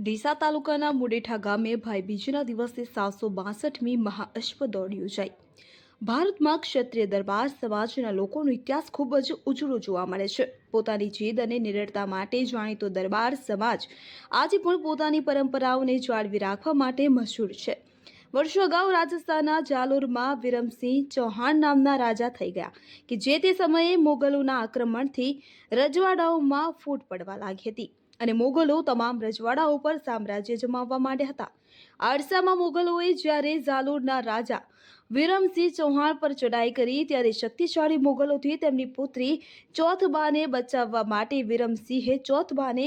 ડીસા તાલુકાના મુડેઠા ગામે ભાઈ બીજના દિવસે સાતસો બાસઠમી મહાઅશ્વ દોડ યોજાઈ. ભારતમાં ક્ષત્રિય દરબાર સમાજના લોકોનો ઇતિહાસ ખૂબ જ ઉજળો જોવા મળે છે. પોતાની જીદ અને નિરળતા માટે જાણીતો દરબાર સમાજ આજે પણ પોતાની પરંપરાઓને જાળવી રાખવા માટે મશહૂર છે. વર્ષો અગાઉ રાજસ્થાનના જાલોરમાં વિરમસિંહ ચૌહાણ નામના રાજા થઈ ગયા કે જે તે સમયે મોગલોના આક્રમણથી રજવાડાઓમાં ફૂટ પડવા લાગી હતી. અને મોગલો તમામ રજવાડાઓ પર સામ્રાજ્ય જમાવવા માંડ્યા હતા. આરસામાં મોગલોએ જ્યારે ઝાલોરના રાજા વિરમસિંહ ચૌહાણ પર ચડાઈ કરી, ત્યારે શક્તિશાળી મોગલોથી તેમની પુત્રી ચોથબાને બચાવવા માટે વિરમસિંહે ચોથબાને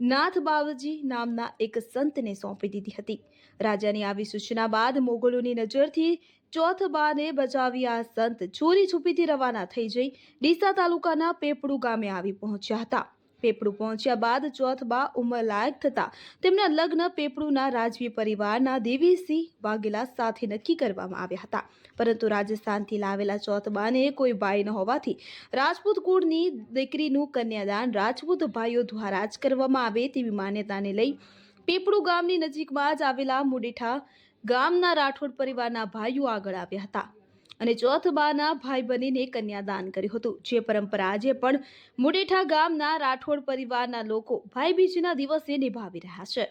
નાથ બાવજી નામના એક સંતને સોંપી દીધી હતી. રાજાની આવી સૂચના બાદ મોગલોની નજરથી ચોથબાને બચાવી આ સંત છોરી છુપીથી રવાના થઈ જઈ ડીસા તાલુકાના પેપડુ ગામે આવી પહોંચ્યા હતા. પેપડુ પહોંચ્યા બાદ ચોથબા ઉંમરલાયક થતા તેમના લગ્ન પેપડુના રાજવી પરિવારના દેવીસિંહ વાઘેલા સાથે નક્કી કરવામાં આવ્યા હતા. પરંતુ રાજસ્થાનથી લાવેલા ચોથબાને કોઈ ભાઈ ન હોવાથી રાજપૂત કુળની દીકરીનું કન્યાદાન રાજપૂત ભાઈઓ દ્વારા જ કરવામાં આવે તેવી માન્યતાને લઈ પીપળુ ગામની નજીકમાં જ આવેલા મુડીઠા ગામના રાઠોડ પરિવારના ભાઈઓ આગળ આવ્યા હતા. અને ચોથબાના ભાઈ બનીને કન્યાદાન કર્યું હતું. જે પરંપરા આજે પણ મુડેઠા ગામના રાઠોડ પરિવારના લોકો ભાઈબીજના દિવસે નિભાવી રહ્યા છે.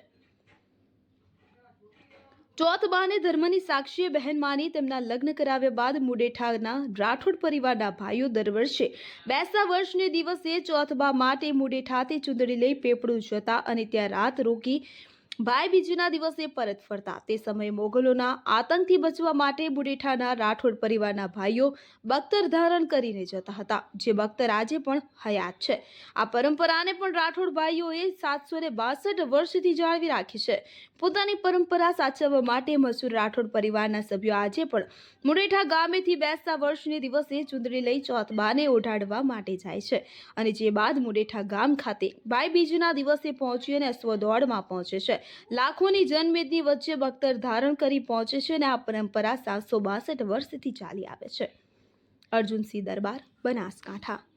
ચોથબાને ધર્મની સાક્ષીએ બહેન માની તેમના લગ્ન કરાવ્યા બાદ મુડેઠાના રાઠોડ પરિવારના ભાઈઓ દર વર્ષે બેસા વર્ષને દિવસે ચોથબા માટે મુડેઠાથી ચૂંદડી લઈ પેપડું જતા અને ત્યાં રાત રોકી ભાઈ બીજના દિવસે પરત ફરતા. તે સમયે મોગલોના આતંકથી બચવા માટે બુડેઠાના રાઠોડ પરિવારના ભાઈઓ બખ્તર ધારણ કરીને જતા હતા, જે બખ્તર આજે પણ હયાત છે. આ પરંપરાને પણ રાઠોડ ભાઈઓએ સાતસો ને બાસઠ વર્ષથી જાળવી રાખી છે. પોતાની પરંપરા સાચવવા માટે મસૂર રાઠોડ પરિવારના સભ્યો આજે પણ મુડેઠા ગામેથી બેસતા વર્ષને દિવસે ચૂંદડી લઈ ચોથબાને ઓઢાડવા માટે જાય છે અને જે બાદ મુડેઠા ગામ ખાતે ભાઈ બીજના દિવસે પહોંચી અને સ્વદોડમાં પહોંચે છે. લાખોની જનમેદની વચ્ચે બખ્તર ધારણ કરી પહોંચે છે અને આ પરંપરા સાતસો બાસઠ વર્ષથી ચાલી આવે છે. અર્જુનસિંહ દરબાર, બનાસકાંઠા.